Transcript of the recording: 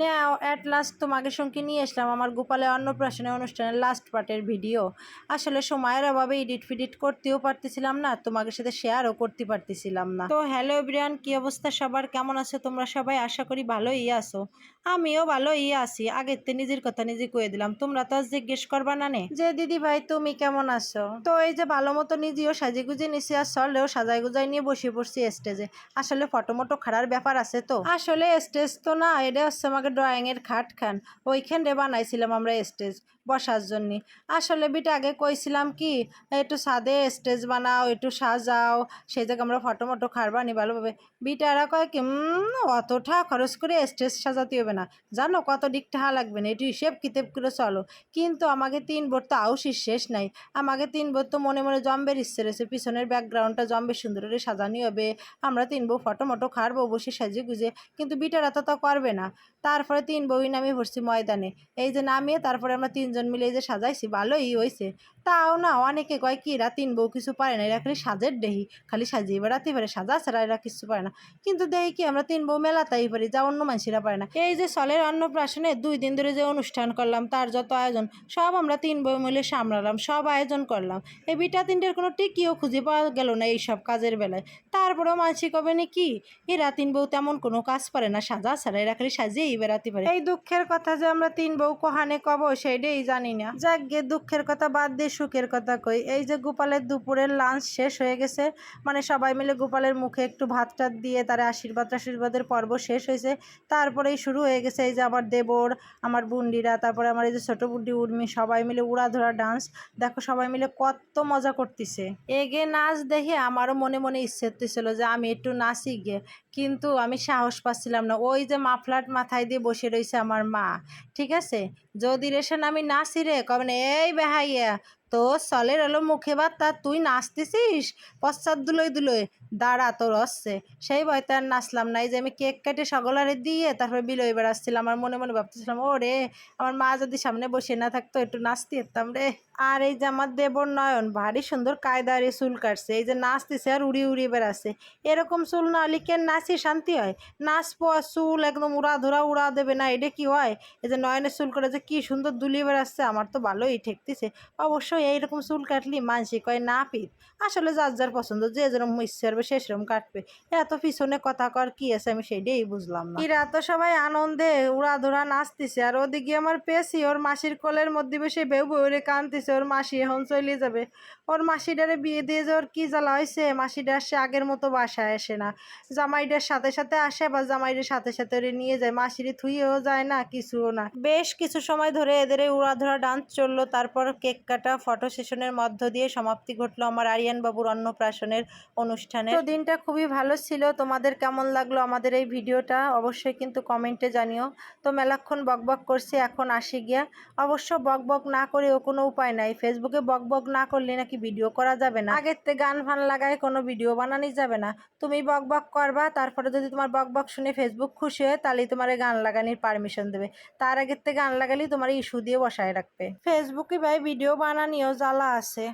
Now at last তোমাকে সঙ্গে নিয়ে আসলাম আমার গোপালে অন্নপ্রাশনের অনুষ্ঠানের লাস্ট পার্টের ভিডিও আসলে সময়ের অভাবে এডিট ফিডিট করতেও পারতেছিলাম না তোমাদের সাথে শেয়ারও করতে পারতেছিলাম না। তো হ্যালো এভরিওয়ান কি অবস্থা সবার? কেমন আছো তোমরা সবাই? আশা করি ভালোই আছো। আমিও ভালোই আছি। আগের তো নিজের কথা নিজে কয়ে দিলাম। তোমরা তো জিজ্ঞেস করবা না নে যে, দিদি ভাই, তুমি কেমন আছো? তো এই যে ভালো মতো নিজেও সাজিয়ে গুজে নিছি আর চলেও সাজাই গুজাই নিয়ে বসে পড়ছি স্টেজে আসলে ফটো মটো খাড়ার ব্যাপার আছে তো? আসলে স্টেজ তো না, এটা হচ্ছে আমাকে ড্রয়িংয়ের খাট খান ওইখানে বানাইছিলাম আমরা স্টেজ বসার জন্য। আসলে বিটা আগে কইছিলাম কি, একটু সাদে স্টেজ বানাও, একটু সাজাও, সেই জায়গায় আমরা ফটো মটো খারবানি ভালোভাবে। বিটারা কয় কি অতটা খরচ করে স্টেজ সাজাতে হবে না। জানো কত দিক টাহা লাগবে না একটু হিসেব কিতেব করে চলো। কিন্তু আমাকে তিন বোর তো আউসির শেষ নাই। আমাকে তিন বোর তো মনে মনে জম্বের ইচ্ছে রয়েছে পিছনের ব্যাকগ্রাউন্ডটা জম্বের সুন্দর করে সাজানি হবে। আমরা তিন বউ ফটো মটো খারবো বসে সাজিয়ে গুজে। কিন্তু বিটারা তো তা করবে না। তারপরে তিন বউই নামিয়ে ভরছি ময়দানে। এই যে নামিয়ে তারপরে আমরা তিনজন মিলে যে সাজাইছি, ভালোই হয়েছে তাও না অনেকে কয় কি এরা তিন বউ কিছু পারে না, এরা খালি সাজের দেহি, খালি সাজিয়ে বেড়াতে পারে, সাজা ছাড়া এরা কিছু পারে না। কিন্তু দেখি কি আমরা তিন বউ মেলাতেই পারি, যা অন্য মানুষেরা পারে না। এই যে সলের অন্নপ্রাশনে দুই দিন ধরে যে অনুষ্ঠান করলাম, তার যত আয়োজন, সব আমরা তিন বউ মিলে সামলালাম, সব আয়োজন করলাম। এই বিটা তিনটের কোনো টিকিও খুঁজে পাওয়া গেল না এই সব কাজের বেলায়। তারপরেও মানসি কবে নাকি এরা তিন বউ তেমন কোনো কাজ পারে না, সাজা ছাড়া এরা খালি সাজিয়েই বেড়াতে পারে। এই দুঃখের কথা যে আমরা তিন বউ কোহানে কব, সেইটাই জানি না। যাক গে দুঃখের কথা বাদ দিয়ে সুখের কথা কই। এই যে গোপালের দুপুরের লাঞ্চ শেষ হয়ে গেছে মানে সবাই মিলে গোপালের মুখে একটু ভাত টাত দিয়ে তার আশীর্বাদ আশীর্বাদের পর্ব শেষ হয়েছে তারপরেই শুরু হয়ে গেছে এই যে আমার দেবর আমার বুন্ডিরা তারপরে আমার এই যে ছোট বুড্ডি উর্মি সবাই মিলে উড়াধরা ডান্স দেখো সবাই মিলে কত মজা করতেছে। এগে নাচ দেখে আমারও মনে মনে ইচ্ছে হতেছিল যে আমি একটু নাচি গে কিন্তু আমি সাহস পাচ্ছিলাম না। ওই যে মাফলাট মাথায় দিয়ে বসে রয়েছে আমার মা ঠিক আছে? যদি রেশন আমি নাচি রে কবেন এই বেহাইয়া তো সলের এলো মুখে বাদ তা তুই নাচতেছিস? পশ্চাৎ দুলোই দুলোই। দাঁড়া, তোর হচ্ছে। সেই বয়তে আর নাচলাম না। এই যে আমি কেক কেটে সকলারে দিয়ে তারপরে বিলোই বেড়াচ্ছিলাম। আমার মনে মনে ভাবতেছিলাম ও রে আমার মা যদি সামনে বসে না থাকতো, একটু নাচতে যেতাম রে। আর এই যে আমার দেবর নয়ন, ভারী সুন্দর কায়দারে চুল কাটছে। এই যে নাচতেছে আর উড়ি উড়ি বেড়াচ্ছে। এরকম চুল না হলে কেন নাচি শান্তি হয়? নাচবো আর চুল একদম উড়া ধরা উড়া দেবে না, এটা কি হয়? এই যে নয়নের চুল করে যে কি সুন্দর দুলিয়ে বেড়াচ্ছে, আমার তো ভালোই ঠেকতেছে। অবশ্যই এইরকম চুল কাটলি মানসি কয় না পিত আসলে যার যার পছন্দ যে যেরকম ইচ্ছে করবে সে সেরকম কাটবে। এত পিছনে কথা কর কি আছে আমি সেইটাই বুঝলাম না। এরা তো সবাই আনন্দে উড়া ধরা নাচতেছে আর ওদিকে আমার পেশি ওর মাসির কোলের মধ্যে বসে বেউ বউরে কানতেছে ওর মাসি এখন চলে যাবে। ওর মাসিডারে বিয়ে দিয়ে যে ওর কি জ্বালা হয়েছে মাসিটা সে আগের মতো বাসায় আসে না। জামাইটার সাথে সাথে আসে বা জামাইটার সাথে সাথে ওরে নিয়ে যায় মাসিরে থুইয়েও যায় না কিছুও না। বেশ কিছু সময় ধরে এদের এই উড়াধরা ডান্স চলল তারপর কেক কাটা ফটো সেশনের মধ্য দিয়ে সমাপ্তি ঘটলো আমার আরিয়ান বাবুর অন্নপ্রাশনের অনুষ্ঠানে। তো দিনটা খুবই ভালো ছিল। তোমাদের কেমন লাগল আমাদের এই ভিডিওটা? অবশ্যই কিন্তু কমেন্টে জানিও। তো মেলাক্ষণ বকবক করছি, এখন আসি গিয়া। অবশ্য বকবক না করেও কোনো উপায় নাই। ফেসবুকে বকবক না করলে নাকি ভিডিও করা যাবে না। আগের থেকে গান ফান লাগায় কোনো ভিডিও বানানি যাবে না। তুমি বকবক করবা, তারপরে যদি তোমার বকবক শুনে ফেসবুক খুশি হয়, তাহলেই তোমার গান লাগানির পারমিশন দেবে। তার আগের থেকে গান লাগালেই তোমার ইস্যু দিয়ে বসায় রাখবে। ফেসবুকে ভাই ভিডিও বানানিও জ্বালা আছে